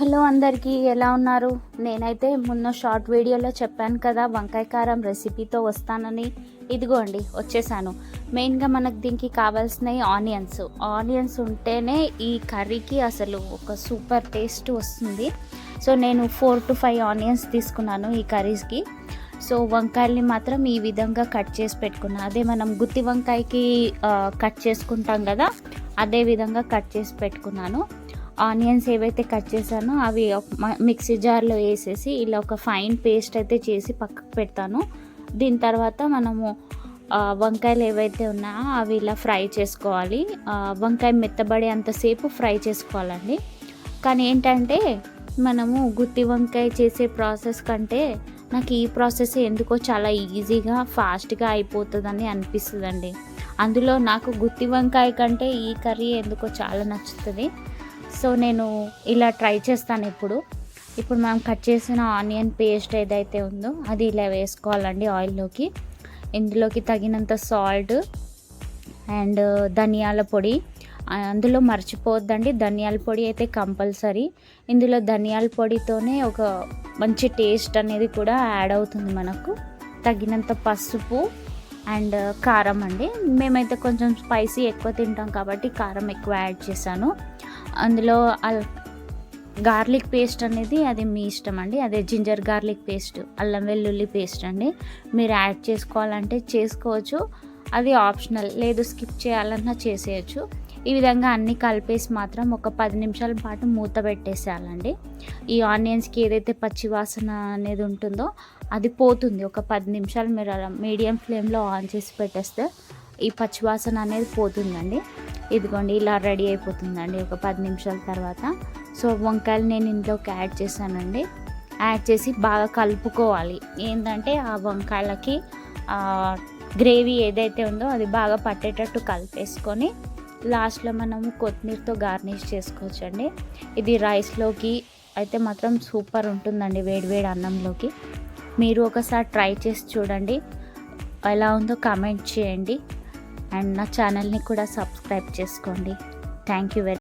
Hello అందరికీ ఎలా ఉన్నారు? నేనైతే మొన్న షార్ట్ వీడియోలో చెప్పాను కదా వంకాయ కారం రెసిపీతో వస్తానని. ఇదిగోండి వచ్చేసాను. మెయిన్గా మనకు దీనికి కావాల్సినవి ఆనియన్స్. ఆనియన్స్ ఉంటేనే ఈ కర్రీకి అసలు ఒక సూపర్ టేస్ట్ వస్తుంది. సో నేను ఫోర్ టు ఫైవ్ ఆనియన్స్ తీసుకున్నాను ఈ కర్రీస్కి. సో వంకాయల్ని మాత్రం ఈ విధంగా కట్ చేసి పెట్టుకున్నాను అదే మనం గుత్తి వంకాయకి కట్ చేసుకుంటాం కదా అదే విధంగా కట్ చేసి పెట్టుకున్నాను. ఆనియన్స్ ఏవైతే కట్ చేశానో అవి మిక్సీ జార్లో వేసేసి ఇలా ఒక ఫైన్ పేస్ట్ అయితే చేసి పక్కకు పెడతాను. దీని తర్వాత మనము వంకాయలు ఏవైతే ఉన్నాయో అవి ఇలా ఫ్రై చేసుకోవాలి. వంకాయ మెత్తబడే అంతసేపు ఫ్రై చేసుకోవాలండి. కానీ ఏంటంటే మనము గుత్తి వంకాయ చేసే ప్రాసెస్ కంటే నాకు ఈ ప్రాసెస్ ఎందుకో చాలా ఈజీగా ఫాస్ట్గా అయిపోతుందని అనిపిస్తుందండి. అందులో నాకు గుత్తి వంకాయ కంటే ఈ కర్రీ ఎందుకో చాలా నచ్చుతుంది. సో నేను ఇలా ట్రై చేస్తాను ఇప్పుడు. ఇప్పుడు మనం కట్ చేసిన ఆనియన్ పేస్ట్ ఏదైతే ఉందో అది ఇలా వేసుకోవాలండి ఆయిల్లోకి. ఇందులోకి తగినంత సాల్ట్ అండ్ ధనియాల పొడి. అందులో మర్చిపోవద్దండి ధనియాల పొడి అయితే కంపల్సరీ. ఇందులో ధనియాల పొడితోనే ఒక మంచి టేస్ట్ అనేది కూడా యాడ్ అవుతుంది మనకు. తగినంత పసుపు అండ్ కారం అండి. మేమైతే కొంచెం స్పైసీ ఎక్కువ తింటాం కాబట్టి కారం ఎక్కువ యాడ్ చేశాను. అందులో అల్ గార్లిక్ పేస్ట్ అనేది అది మీ ఇష్టం అండి. అదే జింజర్ గార్లిక్ పేస్ట్ అల్లం వెల్లుల్లి పేస్ట్ అండి. మీరు యాడ్ చేసుకోవాలంటే చేసుకోవచ్చు. అది ఆప్షనల్. లేదు స్కిప్ చేయాలన్నా చేసేయచ్చు. ఈ విధంగా అన్నీ కలిపేసి మాత్రం ఒక పది నిమిషాల పాటు మూత పెట్టేసేయాలండి. ఈ ఆనియన్స్కి ఏదైతే పచ్చి వాసన అనేది ఉంటుందో అది పోతుంది. ఒక పది నిమిషాలు మీరు అలా మీడియం ఫ్లేమ్లో ఆన్ చేసి పెట్టేస్తే ఈ పచ్చి వాసన అనేది పోతుందండి. ఇదిగోండి ఇలా రెడీ అయిపోతుందండి ఒక పది నిమిషాల తర్వాత. సో వంకాయలు నేను ఇంట్లోకి యాడ్ చేశానండి. యాడ్ చేసి బాగా కలుపుకోవాలి. ఏంటంటే ఆ వంకాయలకి గ్రేవీ ఏదైతే ఉందో అది బాగా పట్టేటట్టు కలిపేసుకొని లాస్ట్లో మనము కొత్తిమీరతో గార్నిష్ చేసుకోవచ్చండి. ఇది రైస్లోకి అయితే మాత్రం సూపర్ ఉంటుందండి వేడివేడి అన్నంలోకి. మీరు ఒకసారి ట్రై చేసి చూడండి. ఎలా ఉందో కామెంట్ చేయండి. అండ్ నా ఛానల్ని కూడా సబ్స్క్రైబ్ చేసుకోండి. Thank you very